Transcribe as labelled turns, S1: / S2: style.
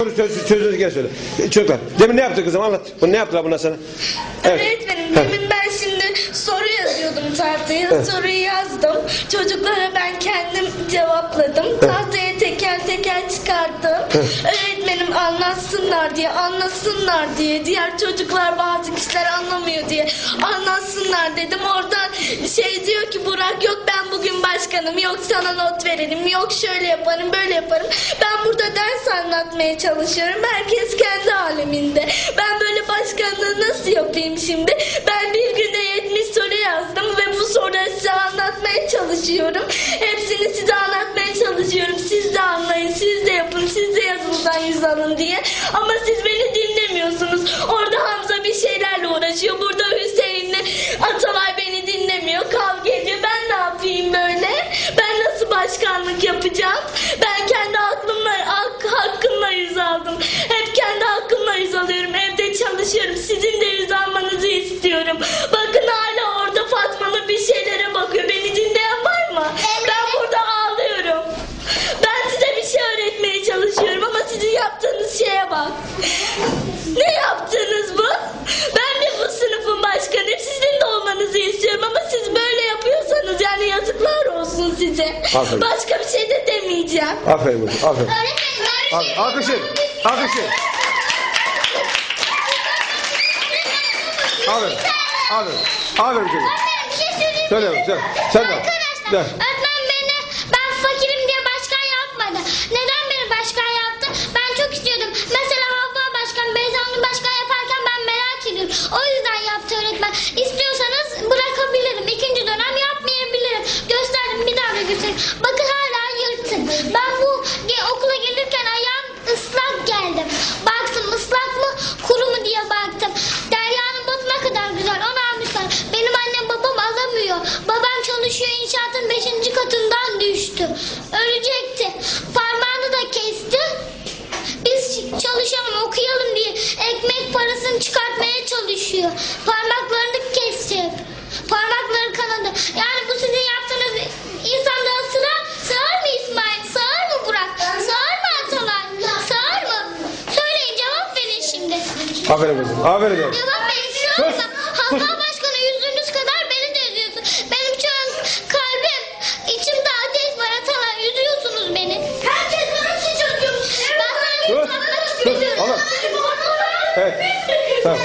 S1: Söz, sözünüzü gel söyle. Çocuklar demin ne yaptı kızım anlat. Bunu ne yaptılar bunlar sana?
S2: Öğretmenim
S1: Heh.
S2: demin ben şimdi soru yazıyordum tahtaya. Soruyu yazdım. Çocuklara ben kendim cevapladım. Tahtaya teker teker çıkarttım. Öğretmenim anlatsınlar diye, anlasınlar diye. Diğer çocuklar bazı kişiler anlamıyor diye anlatsınlar dedim. Oradan şey diyor ki Burak yok başkanım. Yok sana not verelim. Yok şöyle yaparım böyle yaparım. Ben burada ders anlatmaya çalışıyorum. Herkes kendi aleminde. Ben böyle başkanlığı nasıl yapayım şimdi? Ben bir günde 70 soru yazdım ve bu soruları size anlatmaya çalışıyorum. Hepsini size anlatmaya çalışıyorum. Siz de anlayın, siz de yapın, siz de yazınızdan yüz alın diye. Ama siz beni dinlemiyorsunuz. Orada Hamza bir şeylerle uğraşıyor. Burada nasıl başkanlık yapacağım?
S1: Aferin.
S2: Başka bir şey de demeyeceğim.
S1: Aferin kızım aferin.
S2: Öğretmenim
S1: Al- Alkışın. Alkışın. Aferin. Aferin. Aferin kızım.
S3: Bir şey söyleyeyim
S1: Söyle yavrum, söyle. Sen de.
S3: Arkadaşlar
S1: Ver.
S3: öğretmen beni ben fakirim diye başkan yapmadı. Neden beni başkan yaptı? Ben çok istiyordum. Mesela Havva başkan, Beyza Hanım başkan yaparken ben merak ediyorum. O yüzden yaptı öğretmen. İstiyorsanız Bakın hala yırtık. Ben bu okula gelirken ayağım ıslak geldim. Baktım ıslak mı kuru mu diye baktım. Derya'nın botu ne kadar güzel onu almışlar. Benim annem babam alamıyor. Babam çalışıyor inşaatın 5. katından düştü. Ölecekti. Parmağını da kesti. Biz çalışalım okuyalım diye ekmek parasını çıkartmaya çalışıyor. Parmaklarını kesecek. Parmakları kanadı. Yani
S1: Aferin kızım. Aferin.
S3: Sığar mı?
S1: Sus,
S3: Havva
S1: sus.
S3: Başkanı yüzünüz kadar beni de üzüyorsun. Benim şu an kalbim, içimde ateş var Atalay. Üzüyorsunuz beni. Herkes bana suç atıyor. Ben sana
S1: Sus.
S3: istiyorum.
S1: Oğlum. Evet. Tamam.